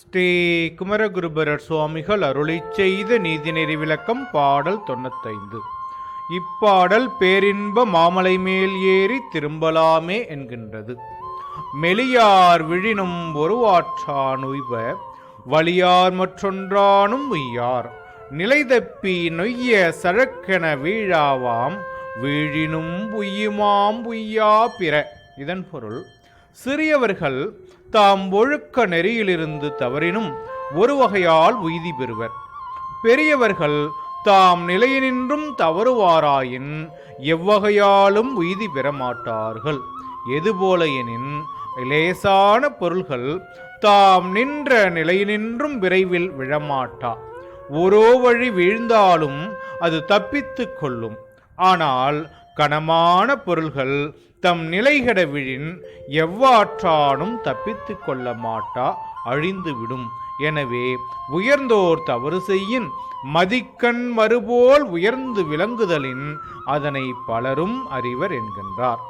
ஸ்ரீ குமரகுருபரர் சுவாமிகள் அருளை செய்த நீதிநெறி விளக்கம் பாடல் தொண்ணூத்தைந்து. இப்பாடல் பேரின்ப மாமலை மேல் ஏறி திரும்பலாமே என்கின்றது. மெலியார் விழினும் ஒருவாற்றான் உய்வ வலியார் மற்றொன்றானும் உய்யார் நிலை தப்பி நொய்ய சழக்கென வீழாவாம் வீழினும் உய்யுமாம் உய்யா பிற. இதன் பொருள் சிறியவர்கள் தாம் ஒழுக்க நெறியிலிருந்து தவறினும் ஒரு வகையால் உய்தி பெறுவர். பெரியவர்கள் தாம் நிலையினின்றும் தவறுவாராயின் எவ்வகையாலும் உய்தி பெற மாட்டார்கள் எதுபோல எனின் லேசான பொருள்கள் தாம் நின்ற நிலையினின்றும் விரைவில் விழமாட்டா. ஓரோ வழி வீழ்ந்தாலும் அது தப்பித்து கொள்ளும். ஆனால் கனமான பொருள்கள் தம் நிலைகடவிழின் எவ்வாற்றானும் தப்பித்து கொள்ள மாட்டா அழிந்துவிடும் எனவே உயர்ந்தோர் தவறு செய்யின் மதிக்கண் மறுபோல் உயர்ந்து விளங்குதலின் அதனை பலரும் அறிவர் என்கின்றார்.